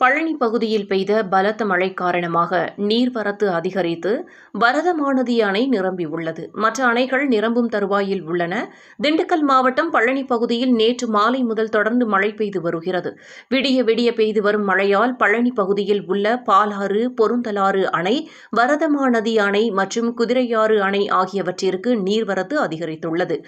பழனி பகுதியில் பெய்த பலத்த மழை காரணமாக நீர்வரத்து அதிகரித்து வரதமானதி அணை நிரம்பியுள்ளது மற்ற அணைகள் நிரம்பும் தருவாயில் உள்ளன. திண்டுக்கல் மாவட்டம் பழனி பகுதியில் நேற்று மாலை முதல் தொடர்ந்து மழை பெய்து வருகிறது. விடிய விடிய பெய்து வரும் மழையால் பழனி பகுதியில் உள்ள பாலாறு பொருந்தலாறு அணை வரதமானதி அணை மற்றும் குதிரையாறு அணை ஆகியவற்றிற்கு நீர்வரத்து அதிகரித்துள்ளது.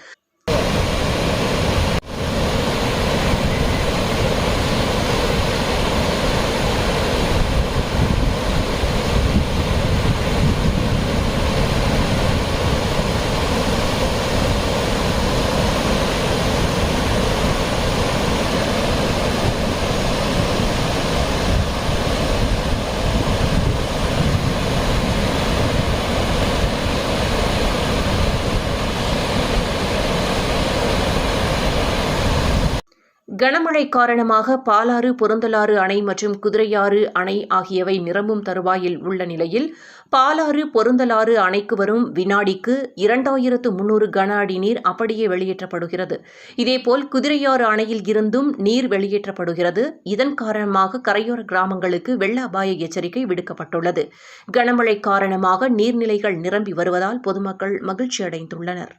கனமழை காரணமாக பாலாறு பொருந்தலாறு அணை மற்றும் குதிரையாறு அணை ஆகியவை நிரம்பும் தருவாயில் உள்ள நிலையில் பாலாறு பொருந்தலாறு அணைக்கு வரும் வினாடிக்கு இரண்டாயிரத்து முன்னூறு கன அடி நீர் அப்படியே வெளியேற்றப்படுகிறது. இதேபோல் குதிரையாறு அணையில் இருந்தும் நீர் வெளியேற்றப்படுகிறது. இதன் காரணமாக கரையோர கிராமங்களுக்கு வெள்ள அபாய எச்சரிக்கை விடுக்கப்பட்டுள்ளது. கனமழை காரணமாக நீர்நிலைகள் நிரம்பி வருவதால் பொதுமக்கள் மகிழ்ச்சி அடைந்துள்ளனர்